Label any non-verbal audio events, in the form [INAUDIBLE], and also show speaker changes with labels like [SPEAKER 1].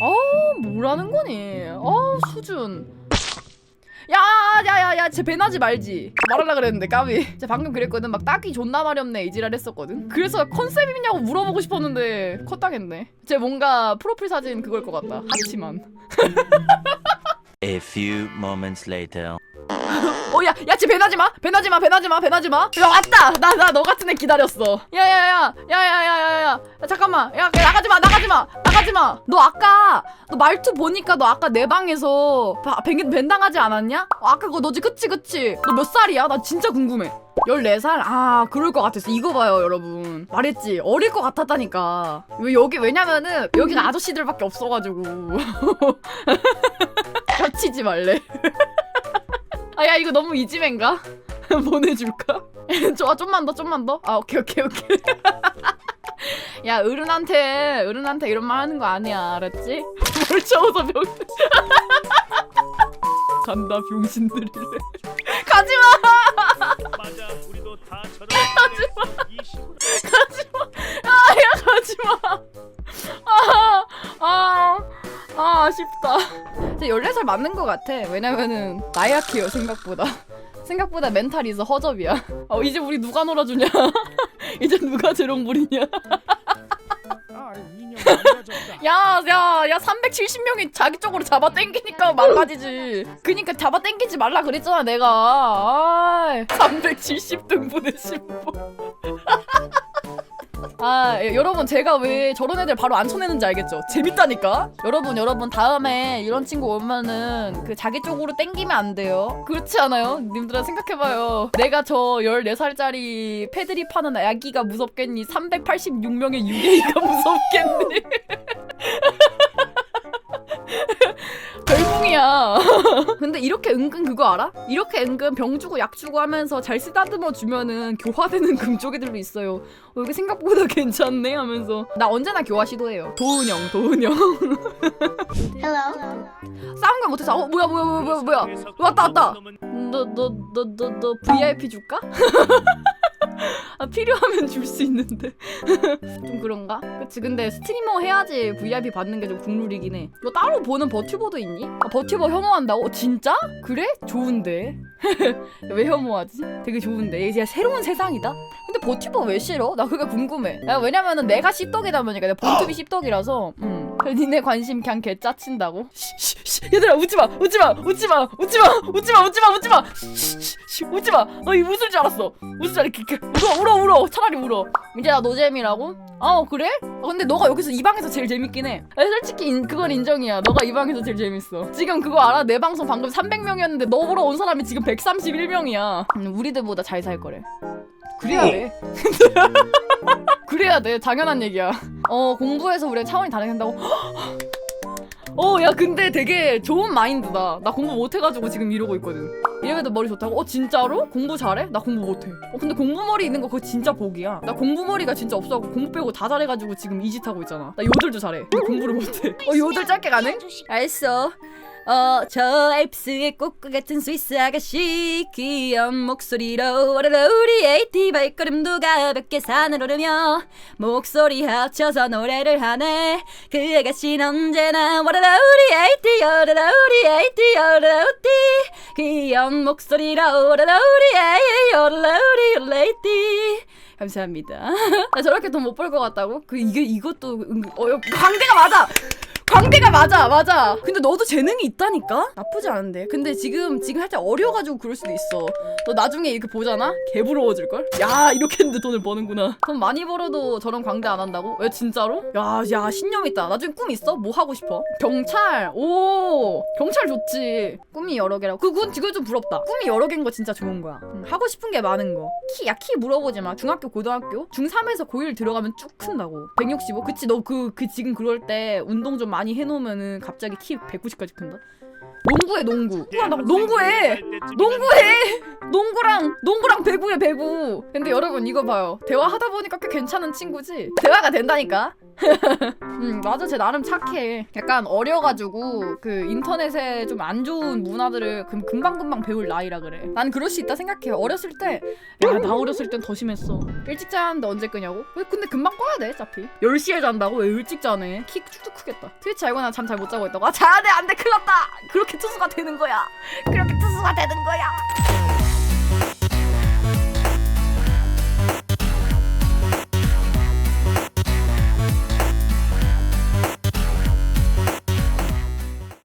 [SPEAKER 1] 아 뭐라는 거니? 아 수준. 야야야야 쟤 배나지 말지. 말하려 그랬는데 까비. 쟤 방금 그랬거든. 막 딱이 존나 마렵네 이지랄 했었거든. 그래서 컨셉이냐고 물어보고 싶었는데 컷당했네. 쟤 뭔가 프로필 사진 그걸 것 같다. 하치만.
[SPEAKER 2] A few moments later.
[SPEAKER 1] 어야 야쟤 배나지 마? 배나지 마 배나지 마 배나지 마야 왔다! 나 나 너 같은 애 기다렸어. 야야야 야야야야야 잠깐만. 야 나가지 마 나가지 마 나가지 마너 아까 너 말투 보니까 너 아까 내 방에서 바- 벤, 벤당하지 않았냐? 어, 아까 그거 너지 그치 그치? 너 몇 살이야? 나 진짜 궁금해. 14살? 아 그럴 것 같았어. 이거 봐요 여러분. 말했지? 어릴 것 같았다니까. 왜 여기 왜냐면은 여기는 아저씨들밖에 없어가지고. [LAUGHS] 겹치지 말래. 아 [LAUGHS] 야 이거 너무 이지맨가? [LAUGHS] 보내줄까? [LAUGHS] 좋아 좀만 더 좀만 더? 아 오케이 오케이 오케이 [LAUGHS] 야 어른한테 어른한테 이런 말 하는 거 아니야 알았지? 뭘 쳐서 병 간다 병신들이래 가지마
[SPEAKER 3] 맞아 우리도 다 저런 이 시골
[SPEAKER 1] 제 14살 맞는 것 같아 왜냐면은 나이 약해요 생각보다 [LAUGHS] 생각보다 멘탈이 있어 허접이야 어 이제 우리 누가 놀아주냐 [LAUGHS] 이제 누가 재롱부리냐 [LAUGHS] 야, 야, 야, 370명이 자기 쪽으로 잡아 당기니까 망가지지. 그니까 잡아 당기지 말라 그랬잖아, 내가. 아, 370등분의 신부. 아, 예, 여러분, 제가 왜 저런 애들 바로 안 쳐내는지 알겠죠? 재밌다니까? 여러분, 여러분, 다음에 이런 친구 오면은 그 자기 쪽으로 땡기면 안 돼요. 그렇지 않아요? 님들아, 생각해봐요. 내가 저 14살짜리 패드립 하는 아기가 무섭겠니? 386명의 유게이가 무섭겠니? [LAUGHS] [LAUGHS] [LAUGHS] 근데 이렇게 은근 그거 알아? 이렇게 은근 병 주고 약 주고 하면서 잘 쓰다듬어 주면은 교화되는 금쪽이들도 있어요. 어, 이게 생각보다 [LAUGHS] 괜찮네 하면서 나 언제나 교화 시도해요. 도은영, 도은영. [LAUGHS] 싸운 걸 못해서 어 뭐야 뭐야 뭐야 뭐야 뭐야 왔다 왔다. 너 너 너 너 너 VIP 줄까? 아, 필요하면 줄 수 있는데 [LAUGHS] 좀 그런가? 그치 근데 스트리머 해야지 VIP 받는 게 좀 국룰이긴 해. 너 따로 보는 버튜버도 있니? 아, 버튜버 혐오한다고? 어, 진짜? 그래? 좋은데. [LAUGHS] 왜 혐오하지? 되게 좋은데. 이제 새로운 세상이다. 근데 버튜버 왜 싫어? 나 그게 궁금해. 야, 왜냐면은 내가 씹덕이다 보니까 내가 본투비 씹덕이라서. 음. 그래서 [LAUGHS] 니네 관심 그냥 개 짜친다고. 얘들아 웃지 마, 웃지 마, 웃지 마, 웃지 마, 웃지 마, 웃지 마, 웃지 마. 웃지 마. 너이 웃을 줄 알았어. 웃을 줄 알았어. 울어, 울어, 울어. 차라리 울어. 이제 나 노잼이라고? 어 그래? 어, 근데 너가 여기서 이 방에서 제일 재밌긴 해. 아, 솔직히 인, 그건 인정이야. 너가 이 방에서 제일 재밌어. 지금 그거 알아? 내 방송 방금 300명이었는데 너 보러 온 사람이 지금 131명이야. 음, 우리들보다 잘 살 거래. 그래야 돼. [LAUGHS] 그래야 돼. 당연한 얘기야. 어 공부해서 우리가 차원이 다르다고. [GASPS] 어, 야, 근데 되게 좋은 마인드다. 나 공부 못해가지고 지금 이러고 있거든. 이래도 머리 좋다고? 어, 진짜로? 공부 잘해? 나 공부 못해. 어, 근데 공부머리 있는 거 그거 진짜 복이야. 나 공부머리가 진짜 없어갖고 공부 빼고 다 잘해가지고 지금 이짓 하고 있잖아. 나 요들도 잘해. 근데 공부를 못해. 어, 요들 짧게 가네? 알았어. 어, 저 앱스의 꽃과 같은 스위스 아가씨. 귀여운 목소리로 와라라 우리 에이티 발걸음도 가볍게 산을 오르며 목소리 합쳐서 노래를 하네. 그 아가씨는 언제나 와라라 우리 에이티 와라라 우리 에이티 와라라 우티. 귀여운 목소리로 와라라 우리 에이 와라라 우리 에이티. 감사합니다. [LAUGHS] 나 저렇게 돈 못 벌 것 같다고? 그 이게 이것도 은- 어 광대가 맞아 광대가 맞아 맞아. 근데 너도 재능이 있다니까? 나쁘지 않은데. 근데 지금 지금 살짝 어려가지고 그럴 수도 있어. 너 나중에 이렇게 보잖아? 개 부러워질걸? 야 이렇게 했는데 돈을 버는구나. 돈 많이 벌어도 저런 광대 안 한다고? 왜 진짜로? 야야 신념 있다. 나중에 꿈 있어? 뭐 하고 싶어? 경찰. 오 경찰 좋지. 꿈이 여러 개라고. 그건 지금 좀 부럽다. 꿈이 여러 개인 거 진짜 좋은 거야. 응, 하고 싶은 게 많은 거키야 키 물어보지 마. 중학교 고등학교? 중3에서 고1 들어가면 쭉 큰다고. 165 그치 너 그그 지금 그럴 때 운동 좀 많이 해놓으면은 갑자기 키 190까지 큰다? 농구해 농구. 우와 나 농구해. 농구해. 농구랑 농구랑 배구해 배구. 근데 여러분 이거 봐요. 대화하다 보니까 꽤 괜찮은 친구지? 대화가 된다니까 음 맞아. 쟤 나름 착해. 약간 어려가지고 그 인터넷에 좀 안 좋은 문화들을 금, 금방금방 배울 나이라 그래. 난 그럴 수 있다 생각해. 어렸을 때야나 어렸을 땐 더 심했어. 일찍 자는데 언제 끄냐고? 왜 근데 금방 꺼야 돼 어차피? 10시에 잔다고? 왜 일찍 자네? 키 축도 크겠다. 트위치 알고 나잠 잘 못 자고 있다고? 아 자야 돼! 안돼! 큰일 났다! 그렇게 투수가 되는 거야. 그렇게 투수가 되는 거야